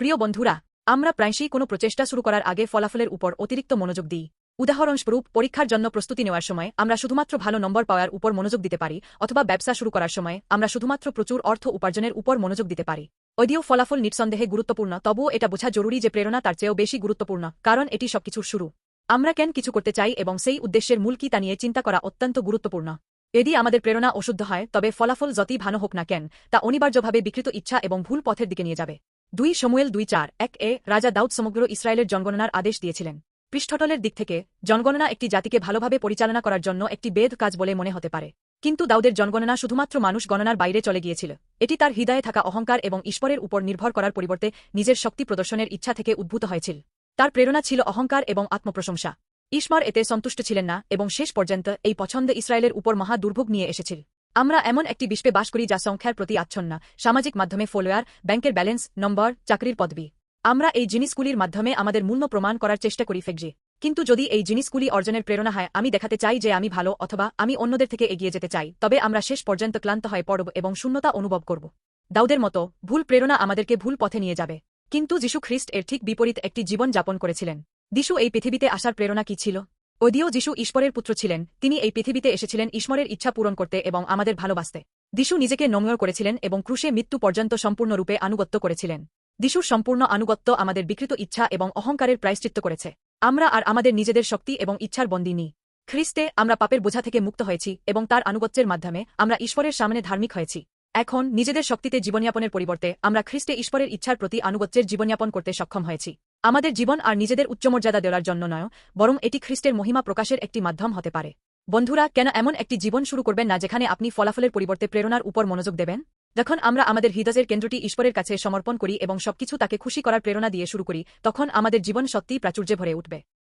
প্রিয় বন্ধুরা, আমরা প্রায়শই কোনো প্রচেষ্টা শুরু করার আগে ফলাফলের উপর অতিরিক্ত মনোযোগ দিই। উদাহরণস্বরূপ, পরীক্ষার জন্য প্রস্তুতি নেওয়ার সময় আমরা শুধুমাত্র ভালো নম্বর পাওয়ার উপর মনোযোগ দিতে পারি, অথবা ব্যবসা শুরু করার সময় আমরা শুধুমাত্র প্রচুর অর্থ উপার্জনের উপর মনোযোগ দিতে পারি। যদিও ফলাফল নিঃসন্দেহে গুরুত্বপূর্ণ, তবুও এটা বোঝা জরুরি যে প্রেরণা তার চেয়েও বেশি গুরুত্বপূর্ণ, কারণ এটি সবকিছুর শুরু। আমরা কেন কিছু করতে চাই এবং সেই উদ্দেশ্যের মূল কি তা নিয়ে চিন্তা করা অত্যন্ত গুরুত্বপূর্ণ। যদি আমাদের প্রেরণা অশুদ্ধ হয়, তবে ফলাফল যতই ভালো হোক না কেন, তা অনিবার্যভাবে বিকৃত ইচ্ছা এবং ভুল পথের দিকে নিয়ে যাবে। দুই সমুয়েল দুই চার এক এ রাজা দাউদ সমগ্র ইসরায়েলের জনগণনার আদেশ দিয়েছিলেন। পৃষ্ঠটলের দিক থেকে জনগণনা একটি জাতিকে ভালোভাবে পরিচালনা করার জন্য একটি বেদ কাজ বলে মনে হতে পারে। কিন্তু দাউদের জনগণনা শুধুমাত্র মানুষ গণনার বাইরে চলে গিয়েছিল। এটি তার হৃদয়ে থাকা অহংকার এবং ঈশ্বরের উপর নির্ভর করার পরিবর্তে নিজের শক্তি প্রদর্শনের ইচ্ছা থেকে উদ্ভূত হয়েছিল। তার প্রেরণা ছিল অহংকার এবং আত্মপ্রশংসা। ঈশ্বর এতে সন্তুষ্ট ছিলেন না এবং শেষ পর্যন্ত এই পছন্দ ইসরায়েলের উপর মহা দুর্ভোগ নিয়ে এসেছিল। আমরা এমন একটি বিশ্বে বাস করি যা সংখ্যার প্রতি আচ্ছন্ন। সামাজিক মাধ্যমে ফলোয়ার, ব্যাংকের ব্যালেন্স, নম্বর, চাকরির পদবি। আমরা এই জিনিসগুলির মাধ্যমে আমাদের মূল্য প্রমাণ করার চেষ্টা করি ফেকজে। কিন্তু যদি এই জিনিসগুলি অর্জনের প্রেরণা হয়, আমি দেখাতে চাই যে আমি ভালো অথবা আমি অন্যদের থেকে এগিয়ে যেতে চাই। তবে আমরা শেষ পর্যন্ত ক্লান্ত হয়ে পড়ব এবং শূন্যতা অনুভব করব। দাউদের মতো, ভুল প্রেরণা আমাদেরকে ভুল পথে নিয়ে যাবে। কিন্তু যীশু খ্রিস্ট এর ঠিক বিপরীত একটি জীবন যাপন করেছিলেন। দিশু এই পৃথিবীতে আসার প্রেরণা কি ছিল? যদিও যিশু ঈশ্বরের পুত্র ছিলেন, তিনি এই পৃথিবীতে এসেছিলেন ঈশ্বরের ইচ্ছা পূরণ করতে এবং আমাদের ভালোবাসতে। যিশু নিজেকে নময় করেছিলেন এবং ক্রুশে মৃত্যু পর্যন্ত সম্পূর্ণরূপে আনুগত্য করেছিলেন। যিশুর সম্পূর্ণ আনুগত্য আমাদের বিকৃত ইচ্ছা এবং অহংকারের প্রায়শ্চিত্ত করেছে। আমরা আর আমাদের নিজেদের শক্তি এবং ইচ্ছার বন্দী নিই খ্রিস্টে আমরা পাপের বোঝা থেকে মুক্ত হয়েছি এবং তার আনুগত্যের মাধ্যমে আমরা ঈশ্বরের সামনে ধার্মিক হয়েছি। এখন নিজেদের শক্তিতে জীবনযাপনের পরিবর্তে আমরা খ্রিস্টে ঈশ্বরের ইচ্ছার প্রতি আনুগত্যের জীবনযাপন করতে সক্ষম হয়েছি। আমাদের জীবন আর নিজেদের উচ্চমর্যাদা দেওয়ার জন্য নয়, বরং এটি খ্রিস্টের মহিমা প্রকাশের একটি মাধ্যম হতে পারে। বন্ধুরা, কেন এমন একটি জীবন শুরু করবেন না যেখানে আপনি ফলাফলের পরিবর্তে প্রেরণার উপর মনোযোগ দেবেন? যখন আমরা আমাদের হৃদয়ের কেন্দ্রটি ঈশ্বরের কাছে সমর্পণ করি এবং সবকিছু তাকে খুশি করার প্রেরণা দিয়ে শুরু করি, তখন আমাদের জীবন সত্যিই প্রাচুর্যে ভরে উঠবে।